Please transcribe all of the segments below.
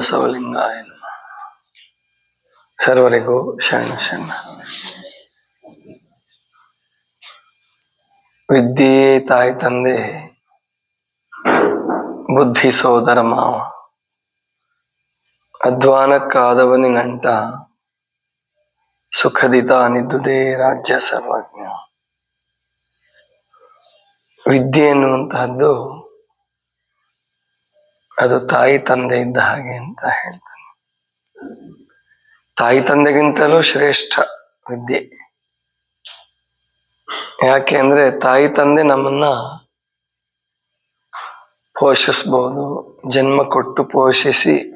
ಬಸವಲಿಂಗಾಯ. ಸರ್ವರಿಗೂ ಶರಣ ಶರಣ ವಿದ್ಯೆ ತಾಯಿ ತಂದೆ, ಬುದ್ಧಿ ಸೋದರ ಮಾವ ಅಧ್ವಾನಕ್ಕಾದವನಿನಂಟ ಸುಖದಿತ ಅನಿದ್ದುದೇ ರಾಜ್ಯ ಸರ್ವಜ್ಞ ವಿದ್ಯೆ ಎನ್ನುವಂತಹದ್ದು ಅದು ತಾಯಿ ತಂದೆ ಇದ್ದ ಹಾಗೆ ಅಂತ ಹೇಳ್ತಾನೆ. ತಾಯಿ ತಂದೆಗಿಂತಲೂ ಶ್ರೇಷ್ಠ ವಿದ್ಯೆ. ಯಾಕೆ ಅಂದ್ರೆ ತಾಯಿ ತಂದೆ ನಮ್ಮನ್ನ ಪೋಷಿಸ್ಬೋದು, ಜನ್ಮ ಕೊಟ್ಟು ಪೋಷಿಸಿ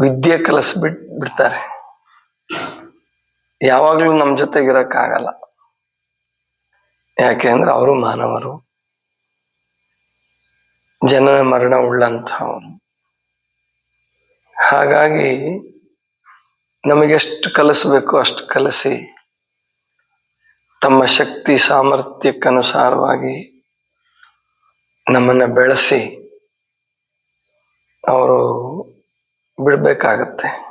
ವಿದ್ಯೆ ಕಲಿಸ್ಬಿಟ್ ಬಿಡ್ತಾರೆ. ಯಾವಾಗ್ಲೂ ನಮ್ಮ ಜೊತೆಗಿರಕ್ಕಾಗಲ್ಲ. ಯಾಕೆ ಅಂದ್ರೆ ಅವರು ಮಾನವರು. ಜನನ ಮರಣ ಉಳ್ಳಂಥವನು. ಹಾಗಾಗಿ ನಮಗೆಷ್ಟು ಕಲಿಸಬೇಕು ಅಷ್ಟು ಕಲಿಸಿ ತಮ್ಮ ಶಕ್ತಿ ಸಾಮರ್ಥ್ಯಕ್ಕನುಸಾರವಾಗಿ ನಮ್ಮನ್ನ ಬೆಳೆಸಿ ಅವರು ಬಿಡಬೇಕಾಗತ್ತೆ.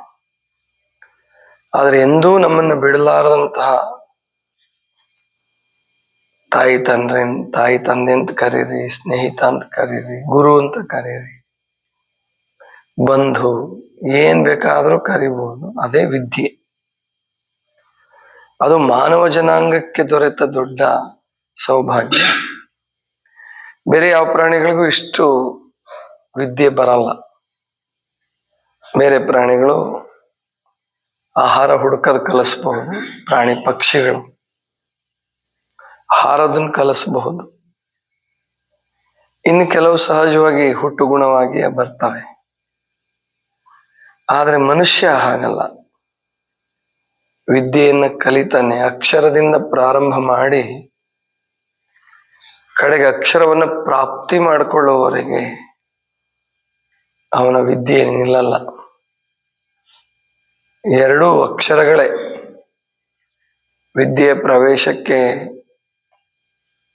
ಆದರೆ ಎಂದೂ ನಮ್ಮನ್ನು ಬಿಡಲಾರದಂತಹ ತಾಯಿ ತಂದ್ರೆ ತಾಯಿ ತಂದೆ ಅಂತ ಕರೀರಿ, ಸ್ನೇಹಿತ ಅಂತ ಕರೀರಿ, ಗುರು ಅಂತ ಕರೀರಿ. ಬಂಧು, ಏನ್ ಬೇಕಾದ್ರೂ ಕರಿಬಹುದು ಅದೇ ವಿದ್ಯೆ. ಅದು ಮಾನವ ಜನಾಂಗಕ್ಕೆ ದೊರೆತ ದೊಡ್ಡ ಸೌಭಾಗ್ಯ. ಬೇರೆ ಯಾವ ಪ್ರಾಣಿಗಳಿಗೂ ಇಷ್ಟು ವಿದ್ಯೆ ಬರಲ್ಲ. ಬೇರೆ ಪ್ರಾಣಿಗಳು ಆಹಾರ ಹುಡುಕದ್ ಕಲಿಸ್ಬಹುದು ಪ್ರಾಣಿ ಪಕ್ಷಿಗಳು. ಹಾರೋದನ್ನ ಕಲಿಸಬಹುದು. ಇನ್ನು ಕೆಲವು ಸಹಜವಾಗಿ ಹುಟ್ಟು ಗುಣವಾಗಿ ಬರ್ತವೆ. ಆದ್ರೆ ಮನುಷ್ಯ ಹಾಗಲ್ಲ. ವಿದ್ಯೆಯನ್ನ ಕಲಿತಾನೆ, ಅಕ್ಷರದಿಂದ ಪ್ರಾರಂಭ ಮಾಡಿ, ಕಡೆಗೆ ಅಕ್ಷರವನ್ನ ಪ್ರಾಪ್ತಿ ಮಾಡಿಕೊಳ್ಳುವವರೆಗೆ ಅವನ ವಿದ್ಯೆ ನಿಲ್ಲಲ್ಲ. ಎರಡೂ ಅಕ್ಷರಗಳೇ. ವಿದ್ಯೆಯ ಪ್ರವೇಶಕ್ಕೆ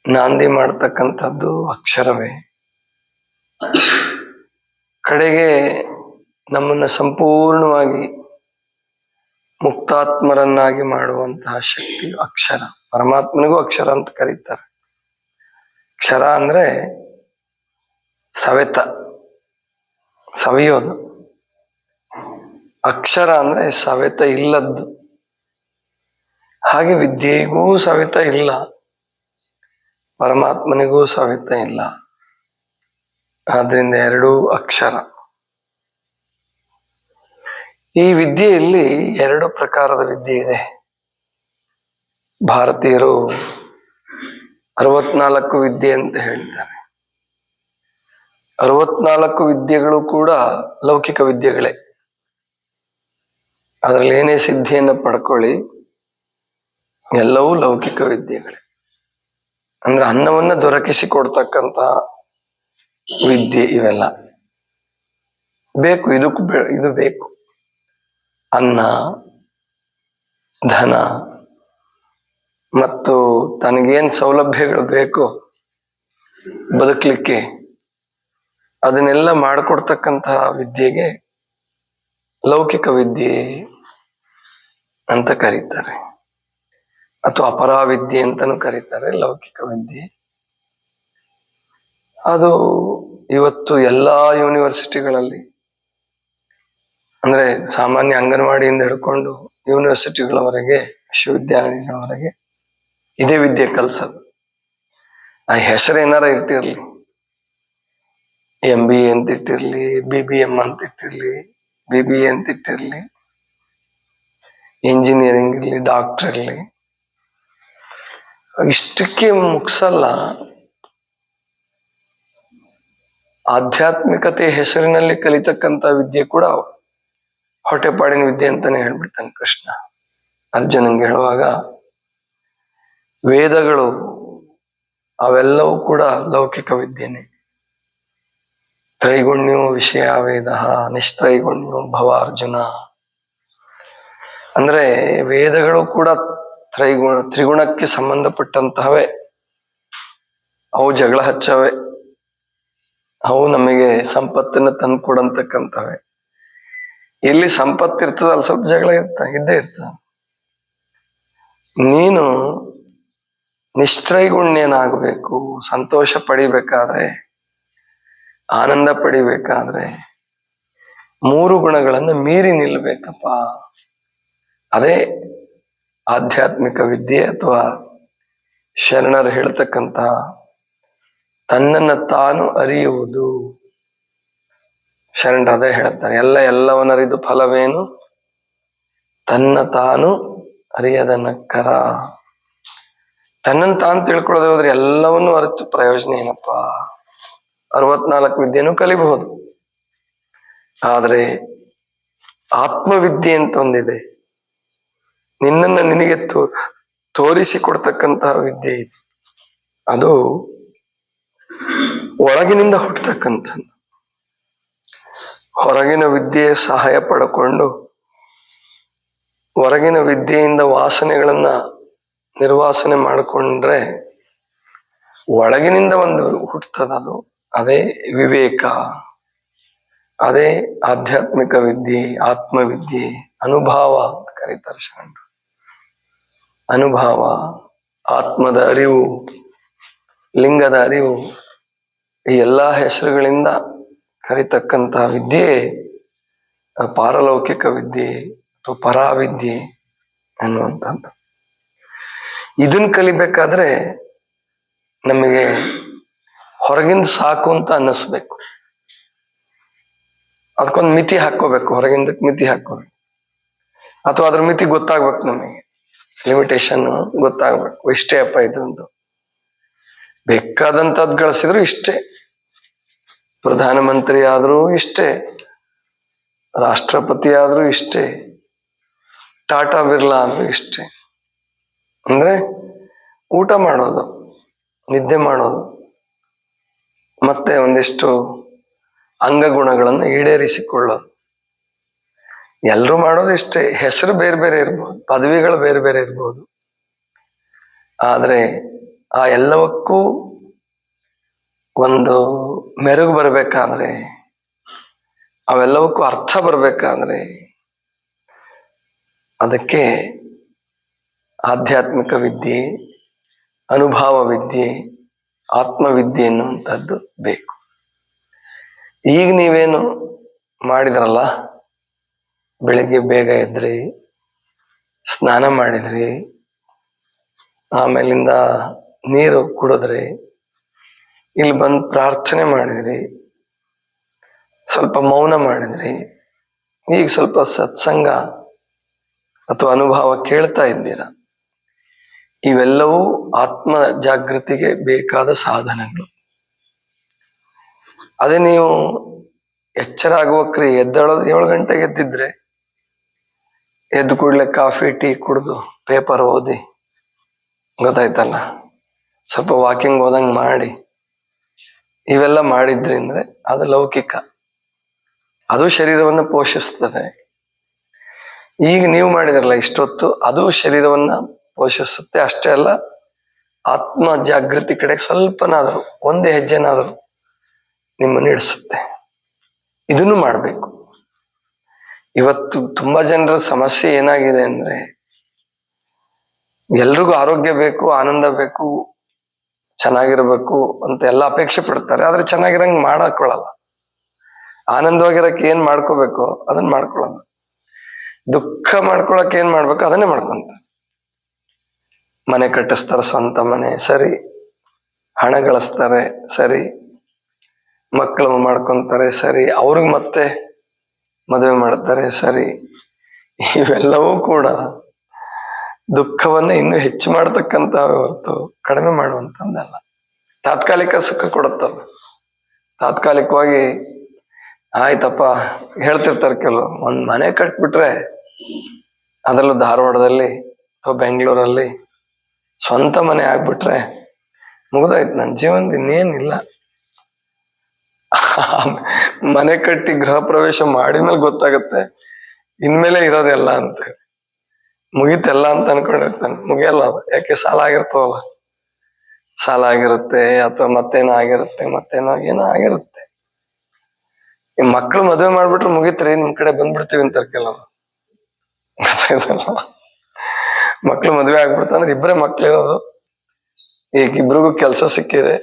ನಾಂದಿ ಮಾಡ್ತಕ್ಕಂಥದ್ದು ಅಕ್ಷರವೇ. ಕಡೆಗೆ ನಮ್ಮನ್ನು ಸಂಪೂರ್ಣವಾಗಿ ಮುಕ್ತಾತ್ಮರನ್ನಾಗಿ ಮಾಡುವಂತಹ ಶಕ್ತಿ ಅಕ್ಷರ. ಪರಮಾತ್ಮನಿಗೂ ಅಕ್ಷರ ಅಂತ ಕರೀತಾರೆ. ಅಕ್ಷರ ಅಂದ್ರೆ ಸವೆತ, ಸವಿಯೋದು. ಅಕ್ಷರ ಅಂದ್ರೆ ಸವೆತ ಇಲ್ಲದ್ದು. ಹಾಗೆ ವಿದ್ಯೆಗೂ ಸವೆತ ಇಲ್ಲ. ಪರಮಾತ್ಮನಿಗೂ ಸವೆತ ಇಲ್ಲ. ಆದ್ರಿಂದ ಎರಡೂ ಅಕ್ಷರ. ಈ ವಿದ್ಯೆಯಲ್ಲಿ ಎರಡು ಪ್ರಕಾರದ ವಿದ್ಯೆ ಇದೆ. ಭಾರತೀಯರು ಅರವತ್ನಾಲ್ಕು ವಿದ್ಯೆ ಅಂತ ಹೇಳಿದ್ದಾರೆ. ಅರವತ್ನಾಲ್ಕು ವಿದ್ಯೆಗಳು ಕೂಡ ಲೌಕಿಕ ವಿದ್ಯೆಗಳೇ. ಅದರಲ್ಲಿ ಏನೇ ಸಿದ್ಧಿಯನ್ನು ಪಡ್ಕೊಳ್ಳಿ, ಎಲ್ಲವೂ ಲೌಕಿಕ ವಿದ್ಯೆಗಳೇ. ಅಂದ್ರೆ ಅನ್ನವನ್ನ ದೊರಕಿಸಿ ಕೊಡ್ತಕ್ಕಂತ ವಿದ್ಯೆ ಇವೆಲ್ಲ. ಬೇಕು, ಇದಕ್ಕೂ ಇದು ಬೇಕು. ಅನ್ನ, ಧನ, ಮತ್ತು ತನಗೇನ್ ಸೌಲಭ್ಯಗಳು ಬೇಕು, ಬದುಕಲಿಕ್ಕೆ, ಅದನ್ನೆಲ್ಲ ಮಾಡಿಕೊಡ್ತಕ್ಕಂತಹ ವಿದ್ಯೆಗೆ ಲೌಕಿಕ ವಿದ್ಯೆ ಅಂತ ಕರೀತಾರೆ. ಅಥವಾ ಅಪರಾವಿದ್ಯೆ ಅಂತಾನು ಕರೀತಾರೆ, ಲೌಕಿಕ ವಿದ್ಯೆ. ಅದು ಇವತ್ತು ಎಲ್ಲಾ ಯೂನಿವರ್ಸಿಟಿಗಳಲ್ಲಿ, ಅಂದ್ರೆ ಸಾಮಾನ್ಯ ಅಂಗನವಾಡಿಯಿಂದ ಹಿಡ್ಕೊಂಡು ಯೂನಿವರ್ಸಿಟಿಗಳವರೆಗೆ, ವಿಶ್ವವಿದ್ಯಾಲಯಗಳವರೆಗೆ ಇದೇ ವಿದ್ಯೆ ಕಲ್ಸೋದು ಆ ಹೆಸರು ಏನಾರ ಇಟ್ಟಿರ್ಲಿ. ಎಂ ಬಿ ಎ ಅಂತ ಇಟ್ಟಿರ್ಲಿ ಬಿ ಬಿ ಎಂ ಅಂತ ಇಟ್ಟಿರ್ಲಿ ಬಿ ಬಿ ಎ ಅಂತ ಇಟ್ಟಿರ್ಲಿ. ಇಂಜಿನಿಯರಿಂಗ್ ಇರಲಿ ಡಾಕ್ಟರ್ ಇರ್ಲಿ. ಇಷ್ಟಕ್ಕೆ ಮುಗಿಸಲ್ಲ. ಆಧ್ಯಾತ್ಮಿಕತೆ ಹೆಸರಿನಲ್ಲಿ ಕಲಿತಕ್ಕಂತ ವಿದ್ಯೆ ಕೂಡ ಹೊಟ್ಟೆಪಾಡಿನ ವಿದ್ಯೆ ಅಂತಾನೆ ಹೇಳ್ಬಿಡ್ತಾನೆ ಕೃಷ್ಣ. ಅರ್ಜುನಂಗೆ ಹೇಳುವಾಗ, ವೇದಗಳು ಅವೆಲ್ಲವೂ ಕೂಡ ಲೌಕಿಕ ವಿದ್ಯೆನೆ. ತ್ರೈಗುಣ್ಯೋ ವಿಷಯ ವೇದ ನಿಶ್ತ್ರೈಗುಣ್ಯೋ ಭವ ಅರ್ಜುನ. ಅಂದ್ರೆ ವೇದಗಳು ಕೂಡ ತ್ರೈಗುಣ, ತ್ರಿಗುಣಕ್ಕೆ ಸಂಬಂಧಪಟ್ಟಂತಹವೇ, ಅವು ಜಗಳ ಹಚ್ಚವೆ, ಅವು ನಮಗೆ ಸಂಪತ್ತನ್ನ ತಂದು ಕೊಡಂತಕ್ಕಂಥವೆ ಎಲ್ಲಿ ಸಂಪತ್ತು ಇರ್ತದ ಅಲ್ಲಿ ಸ್ವಲ್ಪ ಜಗಳ ಇರ್ತ, ಇದ್ದೇ ಇರ್ತ. ನೀನು ನಿಷ್ಟ್ರೈಗುಣ್ಯನಾಗಬೇಕು ಸಂತೋಷ ಪಡಿಬೇಕಾದ್ರೆ, ಆನಂದ ಪಡಿಬೇಕಾದ್ರೆ, ಮೂರು ಗುಣಗಳನ್ನು ಮೀರಿ ನಿಲ್ಬೇಕಪ್ಪ. ಅದೇ ಆಧ್ಯಾತ್ಮಿಕ ವಿದ್ಯೆ ಅಥವಾ ಶರಣರು ಹೇಳ್ತಕ್ಕಂತಹ ತನ್ನನ್ನ ತಾನು ಅರಿಯುವುದು ಶರಣರದೇ ಹೇಳ್ತಾರೆ. ಎಲ್ಲ ಎಲ್ಲವನ್ನರಿದು ಫಲವೇನು? ತನ್ನ ತಾನು ಅರಿಯದ ನಕ್ಕರ ತನ್ನನ್ನು ತಾನು ತಿಳ್ಕೊಳ್ಳೋದು ಹೋದ್ರೆ ಎಲ್ಲವನ್ನೂ ಅರಿತು ಪ್ರಯೋಜನ ಏನಪ್ಪ? ಅರವತ್ನಾಲ್ಕು ವಿದ್ಯೆನೂ ಕಲಿಬಹುದು. ಆದರೆ ಆತ್ಮವಿದ್ಯೆ ಅಂತ ಒಂದಿದೆ. ನಿನ್ನನ್ನ ನಿನಗೆ ತೋ, ತೋರಿಸಿಕೊಡ್ತಕ್ಕಂತಹ ವಿದ್ಯೆ ಇದೆ. ಅದು ಒಳಗಿನಿಂದ ಹುಟ್ಟತಕ್ಕಂಥದ್ದು. ಹೊರಗಿನ ವಿದ್ಯೆಯ ಸಹಾಯ ಪಡ್ಕೊಂಡು ಹೊರಗಿನ ವಿದ್ಯೆಯಿಂದ ವಾಸನೆಗಳನ್ನ ನಿರ್ವಾಸನೆ ಮಾಡಿಕೊಂಡ್ರೆ ಒಳಗಿನಿಂದ ಒಂದು ಅದು ಅದೇ ವಿವೇಕ. ಅದೇ ಆಧ್ಯಾತ್ಮಿಕ ವಿದ್ಯೆ, ಆತ್ಮವಿದ್ಯೆ, ಅನುಭವ ಅಂತ ಕರೀತಾರೆ ಶರಣರು ಅನುಭವ, ಆತ್ಮದ ಅರಿವು, ಲಿಂಗದ ಅರಿವು, ಈ ಎಲ್ಲ ಹೆಸರುಗಳಿಂದ ಕರಿತಕ್ಕಂತಹ ವಿದ್ಯೆ ಪಾರಲೌಕಿಕ ವಿದ್ಯೆ ಅಥವಾ ಪರಾವಿದ್ಯೆ ಅನ್ನುವಂಥದ್ದು ಇದನ್ನ ಕಲಿಬೇಕಾದ್ರೆ ನಮಗೆ ಹೊರಗಿಂದ ಸಾಕು ಅಂತ ಅನ್ನಿಸ್ಬೇಕು. ಅದಕ್ಕೊಂದು ಮಿತಿ ಹಾಕೋಬೇಕು ಹೊರಗಿಂದಕ್ಕೆ ಮಿತಿ ಹಾಕೋಬೇಕು ಅಥವಾ ಅದ್ರ ಮಿತಿ ಗೊತ್ತಾಗ್ಬೇಕು ನಮಗೆ. ಲಿಮಿಟೇಷನ್ ಗೊತ್ತಾಗ್ಬೇಕು. ಇಷ್ಟೇ ಅಪ್ಪ ಇದೊಂದು ಬೇಕಾದಂಥದ್ದು ಗಳಿಸಿದ್ರು ಇಷ್ಟೇ. ಪ್ರಧಾನಮಂತ್ರಿ ಆದರೂ ಇಷ್ಟೇ. ರಾಷ್ಟ್ರಪತಿ ಆದರೂ ಇಷ್ಟೇ. ಟಾಟಾ ಬಿರ್ಲಾ ಆದರೂ ಇಷ್ಟೇ. ಅಂದ್ರೆ ಊಟ ಮಾಡೋದು, ನಿದ್ದೆ ಮಾಡೋದು, ಮತ್ತೆ ಒಂದಿಷ್ಟು ಅಂಗಗುಣಗಳನ್ನು ಈಡೇರಿಸಿಕೊಳ್ಳೋದು. ಎಲ್ರೂ ಮಾಡೋದು ಇಷ್ಟೇ. ಹೆಸರು ಬೇರೆ ಬೇರೆ ಇರ್ಬೋದು, ಪದವಿಗಳು ಬೇರೆ ಬೇರೆ ಇರ್ಬೋದು. ಆದ್ರೆ ಆ ಎಲ್ಲವಕ್ಕೂ ಒಂದು ಮೆರುಗು ಬರಬೇಕಾದ್ರೆ, ಅವೆಲ್ಲವಕ್ಕೂ ಅರ್ಥ ಬರಬೇಕಾದ್ರೆ ಅದಕ್ಕೆ ಆಧ್ಯಾತ್ಮಿಕ ವಿದ್ಯೆ, ಅನುಭವ ವಿದ್ಯೆ, ಆತ್ಮವಿದ್ಯೆ ಎನ್ನುವಂಥದ್ದು ಬೇಕು. ಈಗ ನೀವೇನು ಮಾಡಿದ್ರಲ್ಲ ಬೆಳಿಗ್ಗೆ ಬೇಗ ಎದ್ರಿ, ಸ್ನಾನ ಮಾಡಿದ್ರಿ, ಆಮೇಲಿಂದ ನೀರು ಕುಡಿದ್ರಿ, ಇಲ್ಲಿ ಬಂದು ಪ್ರಾರ್ಥನೆ ಮಾಡಿದ್ರಿ, ಸ್ವಲ್ಪ ಮೌನ ಮಾಡಿದ್ರಿ, ಈಗ ಸ್ವಲ್ಪ ಸತ್ಸಂಗ ಅಥವಾ ಅನುಭವ ಕೇಳ್ತಾ ಇದ್ದೀರಾ. ಇವೆಲ್ಲವೂ ಆತ್ಮ ಜಾಗೃತಿಗೆ ಬೇಕಾದ ಸಾಧನಗಳು. ಅದೇ ನೀವು ಎಚ್ಚರ ಆಗುವಕ್ರಿ ಎದ್ದೇಳೋದು ಏಳು ಗಂಟೆಗೆ ಎದ್ದಿದ್ರೆ ಎದ್ದು ಕೂಡಲೇ ಕಾಫಿ, ಟೀ ಕುಡಿದು ಪೇಪರ್ ಓದಿ. ಗೊತ್ತಾಯ್ತಲ್ಲ? ಸ್ವಲ್ಪ ವಾಕಿಂಗ್ ಹೋದಂಗೆ ಮಾಡಿ. ಇವೆಲ್ಲ ಮಾಡಿದ್ರಿ ಅಂದ್ರೆ ಅದು ಲೌಕಿಕ. ಅದು ಶರೀರವನ್ನು ಪೋಷಿಸ್ತದೆ. ಈಗ ನೀವು ಮಾಡಿದ್ರಲ್ಲ ಇಷ್ಟೊತ್ತು, ಅದು ಶರೀರವನ್ನ ಪೋಷಿಸುತ್ತೆ. ಅಷ್ಟೇ ಅಲ್ಲ, ಆತ್ಮ ಜಾಗೃತಿ ಕಡೆ ಸ್ವಲ್ಪನಾದರೂ, ಒಂದೇ ಹೆಜ್ಜೆನಾದರೂ ನಿಮ್ಮನ್ನು ಇಡಿಸುತ್ತೆ ಇದನ್ನು ಮಾಡಬೇಕು. ಇವತ್ತು ತುಂಬಾ ಜನರ ಸಮಸ್ಯೆ ಏನಾಗಿದೆ ಅಂದ್ರೆ, ಎಲ್ರಿಗೂ ಆರೋಗ್ಯ ಬೇಕು, ಆನಂದ ಬೇಕು, ಚೆನ್ನಾಗಿರ್ಬೇಕು ಅಂತ ಎಲ್ಲ ಅಪೇಕ್ಷೆ ಪಡ್ತಾರೆ. ಆದ್ರೆ ಚೆನ್ನಾಗಿರಂಗ್ ಮಾಡಕೊಳ್ಳಲ್ಲ ಆನಂದವಾಗಿರಕ್ಕೆ ಏನ್ ಮಾಡ್ಕೋಬೇಕು ಅದನ್ನ ಮಾಡ್ಕೊಳ್ಳಲ್ಲ ದುಃಖ ಮಾಡ್ಕೊಳಕ್ ಏನ್ ಮಾಡ್ಬೇಕು ಅದನ್ನೇ ಮಾಡ್ಕೊಂತ. ಮನೆ ಕಟ್ಟಿಸ್ತಾರೆ ಸ್ವಂತ ಮನೆ, ಸರಿ. ಹಣ ಗಳಿಸ್ತಾರೆ, ಸರಿ. ಮಕ್ಕಳು ಮಾಡ್ಕೊಂತಾರೆ, ಸರಿ. ಅವ್ರಿಗೆ ಮತ್ತೆ ಮದುವೆ ಮಾಡುತ್ತಾರೆ ಸರಿ, ಇವೆಲ್ಲವೂ ಕೂಡ ದುಃಖವನ್ನ ಇನ್ನೂ ಹೆಚ್ಚು ಮಾಡತಕ್ಕಂತ ಹೊರತು ಕಡಿಮೆ ಮಾಡುವಂತದ್ದಲ್ಲ ತಾತ್ಕಾಲಿಕ ಸುಖ ಕೊಡುತ್ತವೆ. ತಾತ್ಕಾಲಿಕವಾಗಿ ಆಯ್ತಪ್ಪ, ಹೇಳ್ತಿರ್ತಾರೆ ಕೆಲವು ಒಂದ್ ಮನೆ ಕಟ್ಬಿಟ್ರೆ ಅದರಲ್ಲೂ ಧಾರವಾಡದಲ್ಲಿ ಅಥವಾ ಬೆಂಗಳೂರಲ್ಲಿ ಸ್ವಂತ ಮನೆ ಆಗ್ಬಿಟ್ರೆ ಮುಗಿದಾಯ್ತು. ನನ್ನ ಜೀವನದ ಇನ್ನೇನಿಲ್ಲ. ಮನೆ ಕಟ್ಟಿ ಗೃಹ ಪ್ರವೇಶ ಮಾಡಿದ್ಮೇಲೆ ಗೊತ್ತಾಗತ್ತೆ. ಇನ್ಮೇಲೆ ಇರೋದೆಲ್ಲ ಅಂತ ಮುಗೀತೆಲ್ಲ ಅಂತ ಅನ್ಕೊಂಡಿರ್ತಾನೆ. ಮುಗಿಯಲ್ಲ ಅದು. ಯಾಕೆ ಸಾಲ ಆಗಿರ್ತಾವಲ್ಲ ಸಾಲ ಆಗಿರುತ್ತೆ, ಅಥವಾ ಮತ್ತೇನೋ ಆಗಿರುತ್ತೆ, ಮತ್ತೇನೋ ಏನೋ ಆಗಿರುತ್ತೆ. ಈ ಮಕ್ಳು ಮದುವೆ ಮಾಡ್ಬಿಟ್ರೆ ಮುಗಿತ್ರಿ, ನಿಮ್ ಕಡೆ ಬಂದ್ಬಿಡ್ತೀವಿ ಅಂತ ಕೆಲವರು ಗೊತ್ತಾಯ್ತಲ್ಲ. ಮಕ್ಳು ಮದುವೆ ಆಗ್ಬಿಡ್ತಂದ್ರೆ ಇಬ್ಬರೇ ಮಕ್ಳು ಇರೋದು ಈಗ ಇಬ್ರಿಗೂ ಕೆಲಸ ಸಿಕ್ಕಿದೆ.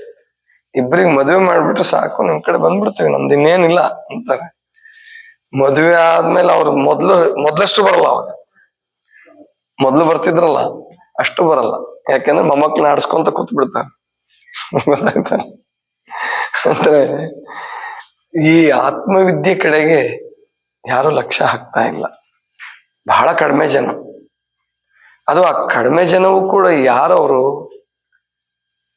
ಇಬ್ರಿಗೆ ಮದುವೆ ಮಾಡ್ಬಿಟ್ರೆ ಸಾಕು, ನಿಮ್ ಕಡೆ ಬಂದ್ಬಿಡ್ತೀವಿ, ನಮ್ದು ಇನ್ನೇನಿಲ್ಲ ಅಂತಾರೆ. ಮದುವೆ ಆದ್ಮೇಲೆ ಅವ್ರು ಮೊದ್ಲು, ಮೊದ್ಲಷ್ಟು ಬರಲ್ಲ ಅವಾಗ. ಮೊದ್ಲು ಬರ್ತಿದ್ರಲ್ಲ, ಅಷ್ಟು ಬರಲ್ಲ. ಯಾಕಂದ್ರೆ ಮೊಮ್ಮಕ್ಳನ್ನ ಆಡ್ಸ್ಕೊಂತ ಕೂತ್ ಬಿಡ್ತಾರೆ ಅಂದ್ರೆ ಈ ಆತ್ಮವಿದ್ಯೆ ಕಡೆಗೆ ಯಾರು ಲಕ್ಷ್ಯ ಹಾಕ್ತಾ ಇಲ್ಲ. ಬಹಳ ಕಡಿಮೆ ಜನ. ಅದು ಆ ಕಡಿಮೆ ಜನವೂ ಕೂಡ ಯಾರವರು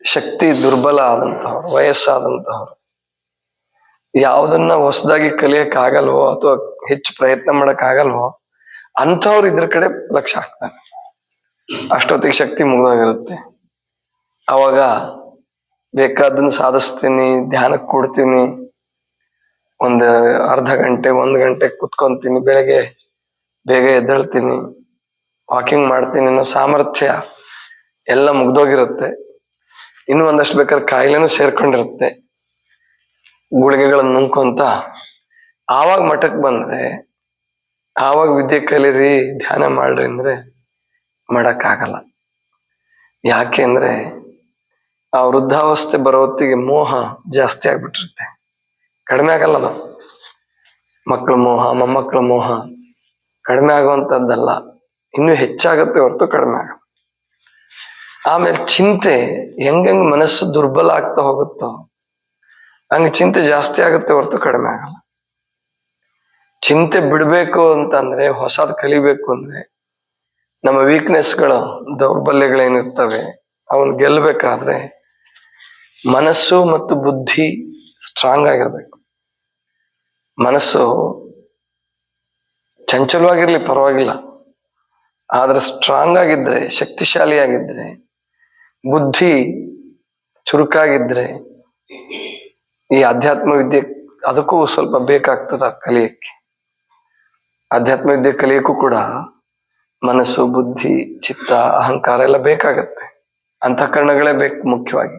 ಶಕ್ತಿ ದುರ್ಬಲ ಆದಂತಹವ್ರು, ವಯಸ್ಸಾದಂತಹವ್ರು. ಯಾವುದನ್ನ ಹೊಸದಾಗಿ ಕಲಿಯಕ್ ಆಗಲ್ವೋ ಅಥವಾ ಹೆಚ್ಚು ಪ್ರಯತ್ನ ಮಾಡಕ್ ಆಗಲ್ವೋ ಅಂಥವ್ರು ಇದ್ರ ಕಡೆ ಲಕ್ಷ ಹಾಕ್ತಾರೆ. ಅಷ್ಟೊತ್ತಿಗೆ ಶಕ್ತಿ ಮುಗ್ದೋಗಿರುತ್ತೆ. ಅವಾಗ ಬೇಕಾದನ್ನ ಸಾಧಿಸ್ತೀನಿ ಧ್ಯಾನಕ್ಕೆ ಕೊಡ್ತೀನಿ. ಒಂದು ಅರ್ಧ ಗಂಟೆ, ಒಂದು ಗಂಟೆ ಕುತ್ಕೊಂತೀನಿ, ಬೆಳಗ್ಗೆ ಬೇಗ ಎದ್ದೇಳ್ತೀನಿ, ವಾಕಿಂಗ್ ಮಾಡ್ತೀನಿ ಅನ್ನೋ ಸಾಮರ್ಥ್ಯ ಎಲ್ಲ ಮುಗ್ದೋಗಿರುತ್ತೆ. ಇನ್ನು ಒಂದಷ್ಟು ಬೇಕಾದ್ರೆ ಕಾಯಿಲೆನೂ ಸೇರ್ಕೊಂಡಿರುತ್ತೆ. ಗುಳಿಗೆಗಳನ್ನ ನುಂಕೊಂತ ಆವಾಗ ಮಠಕ್ ಬಂದ್ರೆ, ಆವಾಗ ವಿದ್ಯೆ ಕಲೀರಿ, ಧ್ಯಾನ ಮಾಡ್ರಿ ಅಂದ್ರೆ ಮಾಡಕ್ಕಾಗಲ್ಲ. ಯಾಕೆ ಅಂದ್ರೆ ಆ ವೃದ್ಧಾವಸ್ಥೆ ಬರೋ ಹೊತ್ತಿಗೆ ಮೋಹ ಜಾಸ್ತಿ ಆಗ್ಬಿಟ್ಟಿರುತ್ತೆ. ಕಡಿಮೆ ಆಗಲ್ಲ ಅದು. ಮಕ್ಕಳ ಮೋಹ, ಮೊಮ್ಮಕ್ಕಳ ಮೋಹ ಕಡಿಮೆ ಆಗುವಂಥದ್ದಲ್ಲ ಇನ್ನೂ ಹೆಚ್ಚಾಗತ್ತೆ ಹೊರತು ಕಡಿಮೆ ಆಗಲ್ಲ ಆಮೇಲೆ ಚಿಂತೆ ಹೆಂಗಂಗ್ ಮನಸ್ಸು ದುರ್ಬಲ ಆಗ್ತಾ ಹೋಗುತ್ತೋ, ಹಂಗೆ ಚಿಂತೆ ಜಾಸ್ತಿ ಆಗುತ್ತೆ ಹೊರತು ಕಡಿಮೆ ಆಗಲ್ಲ. ಚಿಂತೆ ಬಿಡಬೇಕು ಅಂತಂದ್ರೆ, ಹೊಸದ್ ಕಲಿಬೇಕು ಅಂದ್ರೆ, ನಮ್ಮ ವೀಕ್ನೆಸ್ಗಳು ದೌರ್ಬಲ್ಯಗಳೇನಿರ್ತವೆ ಅವನ್ ಗೆಲ್ಲಬೇಕಾದ್ರೆ ಮನಸ್ಸು ಮತ್ತು ಬುದ್ಧಿ ಸ್ಟ್ರಾಂಗ್ ಆಗಿರ್ಬೇಕು. ಮನಸ್ಸು ಚಂಚಲವಾಗಿರ್ಲಿ ಪರವಾಗಿಲ್ಲ, ಆದ್ರೆ ಸ್ಟ್ರಾಂಗ್ ಆಗಿದ್ರೆ, ಶಕ್ತಿಶಾಲಿಯಾಗಿದ್ರೆ ಬುದ್ಧಿ ಚುರುಕಾಗಿದ್ರೆ ಈ ಅಧ್ಯಾತ್ಮ ವಿದ್ಯೆ ಅದಕ್ಕೂ ಸ್ವಲ್ಪ ಬೇಕಾಗ್ತದ ಕಲಿಯಕ್ಕೆ. ಅಧ್ಯಾತ್ಮ ವಿದ್ಯೆ ಕಲಿಯಕ್ಕೂ ಕೂಡ ಮನಸ್ಸು, ಬುದ್ಧಿ, ಚಿತ್ತ, ಅಹಂಕಾರ ಎಲ್ಲ ಬೇಕಾಗತ್ತೆ. ಅಂತಃಕರಣಗಳೇ ಬೇಕು ಮುಖ್ಯವಾಗಿ.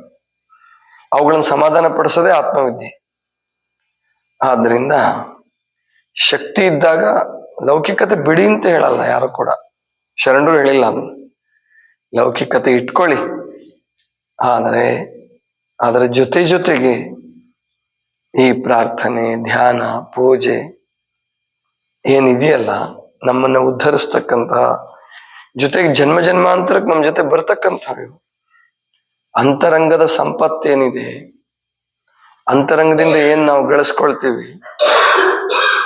ಅವುಗಳನ್ನು ಸಮಾಧಾನ ಪಡಿಸೋದೇ ಆತ್ಮವಿದ್ಯೆ. ಆದ್ರಿಂದ ಶಕ್ತಿ ಇದ್ದಾಗ ಲೌಕಿಕತೆ ಬಿಡಿ ಅಂತ ಹೇಳಲ್ಲ ಯಾರು ಕೂಡ. ಶರಣರು ಹೇಳಿಲ್ಲ ಅದನ್ನು. ಲೌಕಿಕತೆ ಇಟ್ಕೊಳ್ಳಿ. ಆದರೆ ಅದರ ಜೊತೆ ಜೊತೆಗೆ ಈ ಪ್ರಾರ್ಥನೆ, ಧ್ಯಾನ, ಪೂಜೆ ಏನಿದೆಯಲ್ಲ, ನಮ್ಮನ್ನ ಉದ್ಧರಿಸ್ತಕ್ಕಂತಹ ಜೊತೆಗೆ ಜನ್ಮ ಜನ್ಮಾಂತರಕ್ಕೆ ನಮ್ಮ ಜೊತೆ ಬರ್ತಕ್ಕಂಥವು. ಅಂತರಂಗದ ಸಂಪತ್ತೇನಿದೆ ಅಂತರಂಗದಿಂದ ಏನ್ ನಾವು ಗಳಿಸ್ಕೊಳ್ತೀವಿ?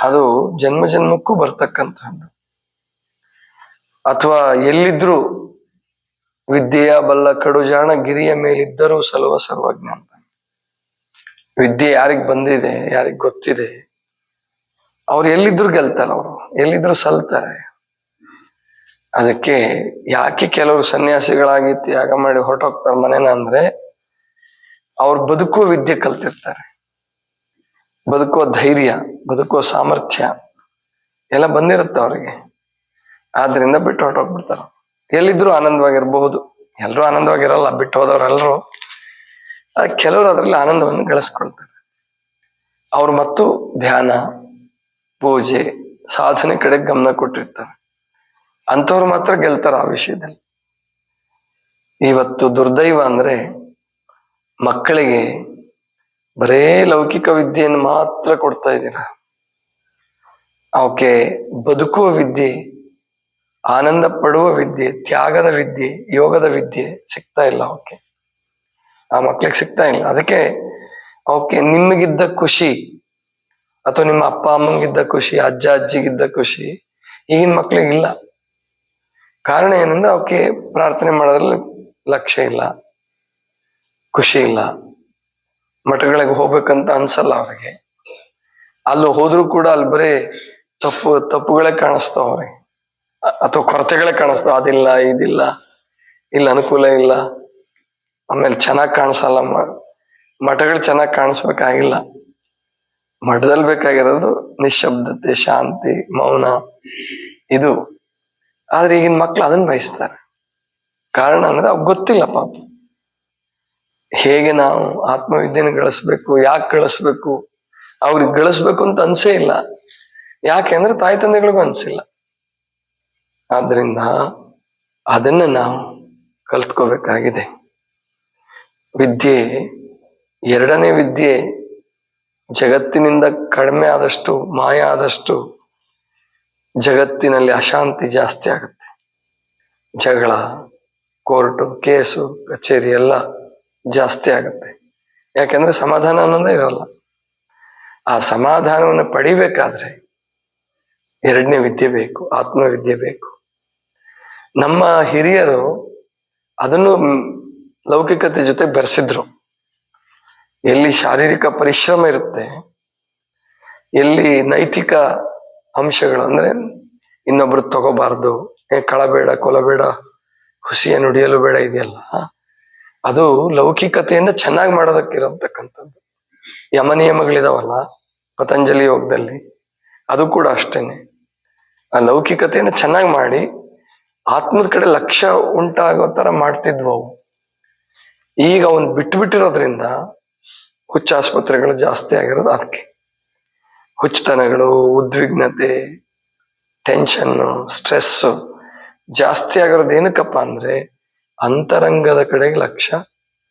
ಅದು ಜನ್ಮ ಜನ್ಮಕ್ಕೂ ಬರ್ತಕ್ಕಂಥದ್ದು. ಅಥವಾ ಎಲ್ಲಿದ್ರು ವಿದ್ಯೆಯ ಬಲ್ಲ ಕಡುಜಾಣ ಗಿರಿಯ ಮೇಲಿದ್ದರೂ ಸಲುವ ಸರ್ವಜ್ಞ ಅಂತ. ವಿದ್ಯೆ ಯಾರಿಗ್ ಬಂದಿದೆ, ಯಾರಿಗ್ ಗೊತ್ತಿದೆ? ಅವ್ರು ಎಲ್ಲಿದ್ರು ಗೆಲ್ತಾರೆ ಅವರು, ಎಲ್ಲಿದ್ರು ಸಲ್ತಾರೆ. ಅದಕ್ಕೆ ಯಾಕೆ ಕೆಲವರು ಸನ್ಯಾಸಿಗಳಾಗಿ ತ್ಯಾಗ ಮಾಡಿ ಹೊರಟೋಗ್ತಾರೆ ಮನೇನ ಅಂದ್ರೆ ಅವ್ರ ಬದುಕುವ ವಿದ್ಯೆ ಕಲ್ತಿರ್ತಾರೆ. ಬದುಕುವ ಧೈರ್ಯ, ಬದುಕುವ ಸಾಮರ್ಥ್ಯ ಎಲ್ಲ ಬಂದಿರುತ್ತೆ ಅವ್ರಿಗೆ. ಆದ್ರಿಂದ ಬಿಟ್ಟು ಹೊರಟೋಗ್ಬಿಡ್ತಾರೆ. ಎಲ್ಲಿದ್ರು ಆನಂದವಾಗಿರ್ಬಹುದು. ಎಲ್ಲರೂ ಆನಂದವಾಗಿರಲ್ಲ, ಬಿಟ್ಟು ಹೋದವರೆಲ್ಲರೂ ಕೆಲವರು ಅದರಲ್ಲಿ ಆನಂದವನ್ನು ಗಳಿಸ್ಕೊಳ್ತಾರೆ. ಅವ್ರು ಮತ್ತು ಧ್ಯಾನ, ಪೂಜೆ, ಸಾಧನೆ ಕಡೆ ಗಮನ ಕೊಟ್ಟಿರ್ತಾರೆ. ಅಂಥವ್ರು ಮಾತ್ರ ಗೆಲ್ತಾರ ಆ ವಿಷಯದಲ್ಲಿ. ಇವತ್ತು ದುರ್ದೈವ ಅಂದ್ರೆ ಮಕ್ಕಳಿಗೆ ಬರೇ ಲೌಕಿಕ ವಿದ್ಯೆಯನ್ನು ಮಾತ್ರ ಕೊಡ್ತಾ ಇದ್ದೀರ. ಅವಕ್ಕೆ ಬದುಕುವ ವಿದ್ಯೆ ಆನಂದ ಪಡುವ ವಿದ್ಯೆ, ತ್ಯಾಗದ ವಿದ್ಯೆ, ಯೋಗದ ವಿದ್ಯೆ ಸಿಗ್ತಾ ಇಲ್ಲ ಅವಕ್ಕೆ. ಆ ಮಕ್ಳಿಗೆ ಸಿಗ್ತಾ ಇಲ್ಲ. ಅದಕ್ಕೆ ಅವಕ್ಕೆ ನಿಮಗಿದ್ದ ಖುಷಿ ಅಥವಾ ನಿಮ್ಮ ಅಪ್ಪ ಅಮ್ಮಂಗಿದ್ದ ಖುಷಿ, ಅಜ್ಜ ಅಜ್ಜಿಗಿದ್ದ ಖುಷಿ ಈಗಿನ ಮಕ್ಳಿಗೆ ಇಲ್ಲ. ಕಾರಣ ಏನಂದ್ರೆ ಅವಕ್ಕೆ ಪ್ರಾರ್ಥನೆ ಮಾಡೋದ್ರಲ್ಲಿ ಲಕ್ಷ್ಯ ಇಲ್ಲ, ಖುಷಿ ಇಲ್ಲ. ಮಠಗಳಿಗೆ ಹೋಗ್ಬೇಕಂತ ಅನ್ಸಲ್ಲ ಅವ್ರಿಗೆ. ಅಲ್ಲಿ ಹೋದ್ರು ಕೂಡ ಅಲ್ಲಿ ಬರೀ ತಪ್ಪು, ತಪ್ಪುಗಳೇ ಕಾಣಿಸ್ತಾವ ಅಥವಾ ಕೊರತೆಗಳೇ ಕಾಣಿಸ್ತಾವ. ಅದಿಲ್ಲ, ಇದಿಲ್ಲ, ಇಲ್ಲ, ಅನುಕೂಲ ಇಲ್ಲ. ಆಮೇಲೆ ಚೆನ್ನಾಗಿ ಕಾಣಿಸಲ್ಲ ಮಠಗಳು ಚೆನ್ನಾಗಿ ಕಾಣಿಸ್ಬೇಕಾಗಿಲ್ಲ. ಮಠದಲ್ಲಿ ಬೇಕಾಗಿರೋದು ನಿಶಬ್ದತೆ ಶಾಂತಿ, ಮೌನ, ಇದು. ಆದ್ರೆ ಈಗಿನ ಮಕ್ಳು ಅದನ್ನ ಬಯಸ್ತಾರೆ. ಕಾರಣ ಅಂದ್ರೆ ಅವ್ ಗೊತ್ತಿಲ್ಲ ಪಾಪ. ಹೇಗೆ ನಾವು ಆತ್ಮವಿದ್ಯೆನ ಗಳಿಸ್ಬೇಕು, ಯಾಕೆ ಗಳಿಸ್ಬೇಕು, ಅವ್ರಿಗೆ ಗಳಿಸ್ಬೇಕು ಅಂತ ಅನ್ಸೇ ಇಲ್ಲ. ಯಾಕೆಂದ್ರೆ ತಾಯಿ ತಂದೆಗಳಿಗೂ ಅನ್ಸಿಲ್ಲ. ಆದ್ರಿಂದ ಅದನ್ನ ನಾವು ಕಲ್ತ್ಕೋಬೇಕಾಗಿದೆ. ವಿದ್ಯೆ, ಎರಡನೇ ವಿದ್ಯೆ, ಜಗತ್ತಿನಿಂದ ಕಡಿಮೆ ಆದಷ್ಟು, ಮಾಯ ಆದಷ್ಟು, ಜಗತ್ತಿನಲ್ಲಿ ಅಶಾಂತಿ ಜಾಸ್ತಿ ಆಗುತ್ತೆ. ಜಗಳ, ಕೋರ್ಟು, ಕೇಸು, ಕಚೇರಿ ಎಲ್ಲ ಜಾಸ್ತಿ ಆಗುತ್ತೆ. ಯಾಕಂದ್ರೆ ಸಮಾಧಾನ ಅನ್ನೋದೇ ಇರಲ್ಲ. ಆ ಸಮಾಧಾನವನ್ನು ಪಡಿಬೇಕಾದ್ರೆ ಎರಡನೇ ವಿದ್ಯೆ ಬೇಕು, ಆತ್ಮವಿದ್ಯೆ ಬೇಕು. ನಮ್ಮ ಹಿರಿಯರು ಅದನ್ನು ಲೌಕಿಕತೆ ಜೊತೆ ಬೆರೆಸಿದ್ರು. ಎಲ್ಲಿ ಶಾರೀರಿಕ ಪರಿಶ್ರಮ ಇರುತ್ತೆ, ಎಲ್ಲಿ ನೈತಿಕ ಅಂಶಗಳು ಅಂದ್ರೆ ಇನ್ನೊಬ್ರು ತಗೋಬಾರ್ದು, ಏ ಕಳಬೇಡ, ಕೊಲಬೇಡ ಹುಸಿಯ ನುಡಿಯಲು ಬೇಡ ಇದೆಯಲ್ಲ, ಅದು ಲೌಕಿಕತೆಯನ್ನು ಚೆನ್ನಾಗಿ ಮಾಡೋದಕ್ಕಿರತಕ್ಕಂಥದ್ದು. ಯಮ ನಿಯಮಗಳಿದಾವಲ್ಲ ಪತಂಜಲಿ ಯೋಗದಲ್ಲಿ, ಅದು ಕೂಡ ಅಷ್ಟೇನೆ. ಆ ಲೌಕಿಕತೆಯನ್ನು ಚೆನ್ನಾಗಿ ಮಾಡಿ ಆತ್ಮದ ಕಡೆ ಲಕ್ಷ್ಯ ಉಂಟಾಗೋ ತರ ಮಾಡ್ತಿದ್ವು ಅವು. ಈಗ ಅವನ್ ಬಿಟ್ಬಿಟ್ಟಿರೋದ್ರಿಂದ ಹುಚ್ಚ ಆಸ್ಪತ್ರೆಗಳು ಜಾಸ್ತಿ ಆಗಿರೋದು ಅದಕ್ಕೆ ಹುಚ್ಚುತನಗಳು, ಉದ್ವಿಗ್ನತೆ, ಟೆನ್ಷನ್ನು ಸ್ಟ್ರೆಸ್ ಜಾಸ್ತಿ ಆಗಿರೋದು ಏನಕ್ಕಪ್ಪ ಅಂದ್ರೆ ಅಂತರಂಗದ ಕಡೆಗೆ ಲಕ್ಷ್ಯ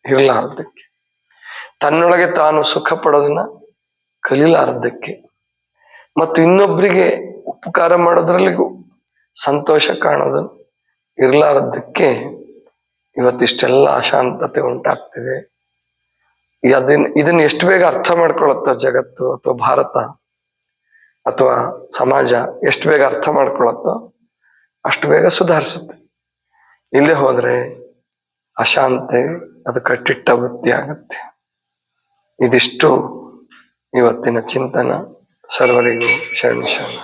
ಇರಲಾರ್ದಕ್ಕೆ. ತನ್ನೊಳಗೆ ತಾನು ಸುಖ ಪಡೋದನ್ನ ಕಲೀಲಾರ್ದಕ್ಕೆ. ಮತ್ತು ಇನ್ನೊಬ್ಬರಿಗೆ ಉಪಕಾರ ಮಾಡೋದ್ರಲ್ಲಿಗೂ ಸಂತೋಷ ಕಾಣೋದು ಇರಲಾರದಕ್ಕೆ ಇವತ್ತಿಷ್ಟೆಲ್ಲ ಅಶಾಂತತೆ ಉಂಟಾಗ್ತಿದೆ. ಅದನ್ನ ಇದನ್ನ ಎಷ್ಟು ಬೇಗ ಅರ್ಥ ಮಾಡ್ಕೊಳತ್ತೋ ಜಗತ್ತು ಅಥವಾ ಭಾರತ ಅಥವಾ ಸಮಾಜ ಎಷ್ಟು ಬೇಗ ಅರ್ಥ ಮಾಡ್ಕೊಳತ್ತೋ ಅಷ್ಟು ಬೇಗ ಸುಧಾರಿಸುತ್ತೆ. ಇಲ್ಲದೆ ಹೋದ್ರೆ ಅಶಾಂತಿ, ಅದು ಕಟ್ಟಿಟ್ಟ ವೃತ್ತಿ ಆಗುತ್ತೆ. ಇದಿಷ್ಟು ಇವತ್ತಿನ ಚಿಂತನ. ಸರ್ವರಿಗೂ ಶರಣ ಶರಣ.